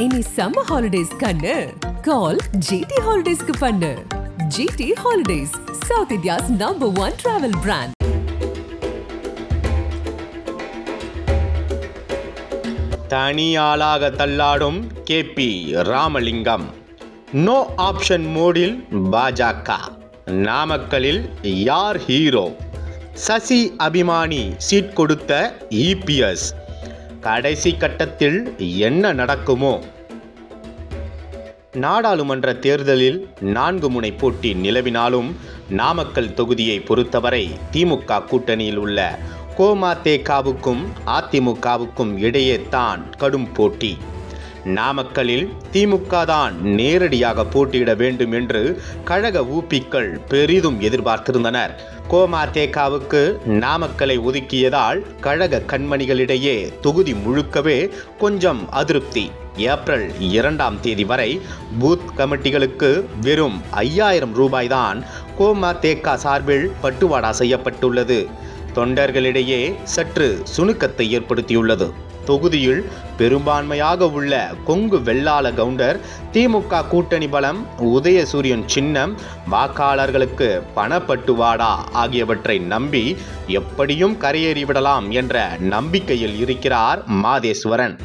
இனி summer holidays கண்ணு. Call GT ஹாலிடேஸ்க்கு பண்ணு. GT holidays South India's number one travel brand தனியாளாக தள்ளாடும் K P Ramalingam. No option மோடில் பாஜக. நாமக்கலில் யார் ஹீரோ சசி அபிமானி சீட் கொடுத்த இபிஎஸ் கடைசி கட்டத்தில் என்ன நடக்குமோ? நாடாளுமன்ற தேர்தலில் நான்கு முனை போட்டி நிலவினாலும் நாமக்கல் தொகுதியை பொறுத்தவரை திமுக கூட்டணியில் உள்ள கோமாதேகாவுக்கும் அதிமுகவுக்கும் இடையே தான் கடும் போட்டி. நாமக்கலில் திமுக தான் நேரடியாக போட்டியிட வேண்டும் என்று கழக ஊப்பிக்கள் பெரிதும் எதிர்பார்த்திருந்தனர். கோமாதேகாவுக்கு நாமக்கலை ஒதுக்கியதால் கழக கண்மணிகளிடையே தொகுதி முழுக்கவே கொஞ்சம் அதிருப்தி. ஏப்ரல் இரண்டாம் தேதி வரை பூத் கமிட்டிகளுக்கு வெறும் ஐயாயிரம் ரூபாய்தான் கோமாதேகா சார்பில் பட்டுவாடா செய்யப்பட்டுள்ளது. தொண்டர்களிடையே சற்று சுணுக்கத்தை ஏற்படுத்தியுள்ளது. தொகுதியில் பெரும்பான்மையாக உள்ள கொங்கு வெள்ளாள கவுண்டர் திமுக கூட்டணி பலம் உதயசூரியன் சின்னம் வாக்காளர்களுக்கு பணப்பட்டுவாடா ஆகியவற்றை நம்பி எப்படியும் கரையேறிவிடலாம் என்ற நம்பிக்கையில் இருக்கிறார் மாதேஸ்வரன்.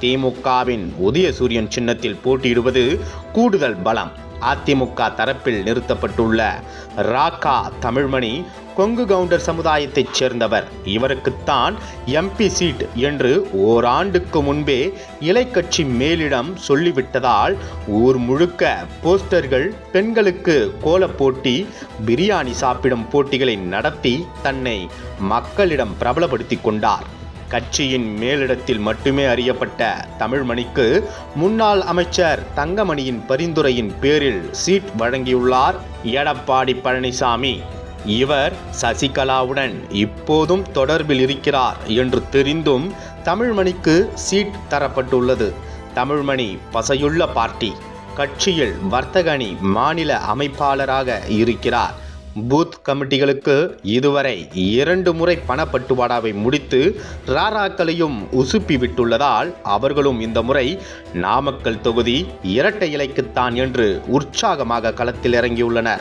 திமுகவின் உதயசூரியன் சின்னத்தில் போட்டியிடுவது கூடுதல் பலம். அதிமுக தரப்பில் நிறுத்தப்பட்டுள்ள ராக்கா தமிழ்மணி கொங்கு கவுண்டர் சமுதாயத்தைச் சேர்ந்தவர். இவருக்குத்தான் எம்பி சீட் என்று ஓராண்டுக்கு முன்பே இலைக்கட்சி மேலிடம் சொல்லிவிட்டதால் ஊர் முழுக்க போஸ்டர்கள் பெண்களுக்கு கோலப் போட்டி பிரியாணி சாப்பிடும் போட்டிகளை நடத்தி தன்னை மக்களிடம் பிரபலப்படுத்திக் கொண்டார். கட்சியின் மேலிடத்தில் மட்டுமே அறியப்பட்ட தமிழ்மணிக்கு முன்னாள் அமைச்சர் தங்கமணியின் பரிந்துரையின் பேரில் சீட் வழங்கியுள்ளார் எடப்பாடி பழனிசாமி. இவர் சசிகலாவுடன் இப்போதும் தொடர்பில் இருக்கிறார் என்று தெரிந்தும் தமிழ்மணிக்கு சீட் தரப்பட்டுள்ளது. தமிழ்மணி பசையுள்ள பார்ட்டி. கட்சியில் வர்த்தகணி மாநில அமைப்பாளராக இருக்கிறார். பூத் கமிட்டிகளுக்கு இதுவரை இரண்டு முறை பணப்பட்டுவாடாவை முடித்து ராராக்களையும் உசுப்பி விட்டுள்ளதால் அவர்களும் இந்த முறை நாமக்கல் தொகுதி இரட்டை இலைக்குத்தான் என்று உற்சாகமாக களத்தில் இறங்கியுள்ளனர்.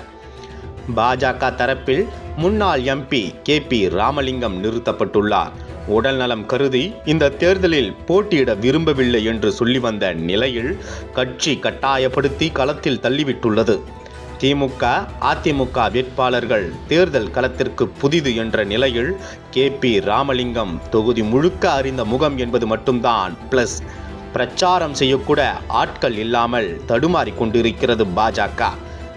பாஜக தரப்பில் முன்னாள் எம்பி கே பி ராமலிங்கம் நிறுத்தப்பட்டுள்ளார். உடல்நலம் கருதி இந்த தேர்தலில் போட்டியிட விரும்பவில்லை என்று சொல்லி வந்த நிலையில் கட்சி கட்டாயப்படுத்தி களத்தில் தள்ளிவிட்டுள்ளது. திமுக அதிமுக வேட்பாளர்கள் தேர்தல் களத்திற்கு புதிது என்ற நிலையில் கே பி ராமலிங்கம் தொகுதி முழுக்க அறிந்த முகம் என்பது மட்டும்தான். பிளஸ் பிரச்சாரம் செய்யக்கூட ஆட்கள் இல்லாமல் தடுமாறிக் கொண்டிருக்கிறது பாஜக.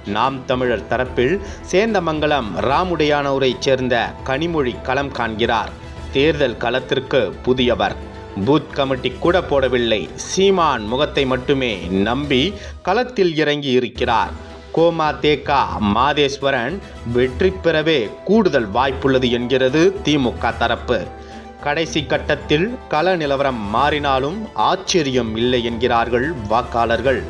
நாம் தமிழர் தரப்பில் சேந்தமங்கலம் ராமுடையானூரைச் சேர்ந்த கனிமொழி களம் காண்கிறார். தேர்தல் களத்திற்கு புதியவர். பூத் கமிட்டி கூட போடவில்லை. சீமான் முகத்தை மட்டுமே நம்பி களத்தில் இறங்கி இருக்கிறார். கோமா தேக்கா மாதேஸ்வரன் வெற்றி பெறவே கூடுதல் வாய்ப்புள்ளது என்கிறது திமுக தரப்பு. கடைசி கட்டத்தில் கள நிலவரம் மாறினாலும் ஆச்சரியம் இல்லை என்கிறார்கள் வாக்காளர்கள்.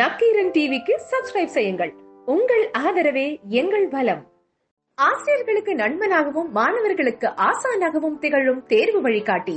நக்கீரன் டிவிக்கு சப்ஸ்கிரைப் செய்யுங்கள். உங்கள் ஆதரவே எங்கள் பலம் ஆசிரியர்களுக்கு நண்பனாகவும் மாணவர்களுக்கு ஆசானாகவும் திகழும் தேர்வு வழிகாட்டி.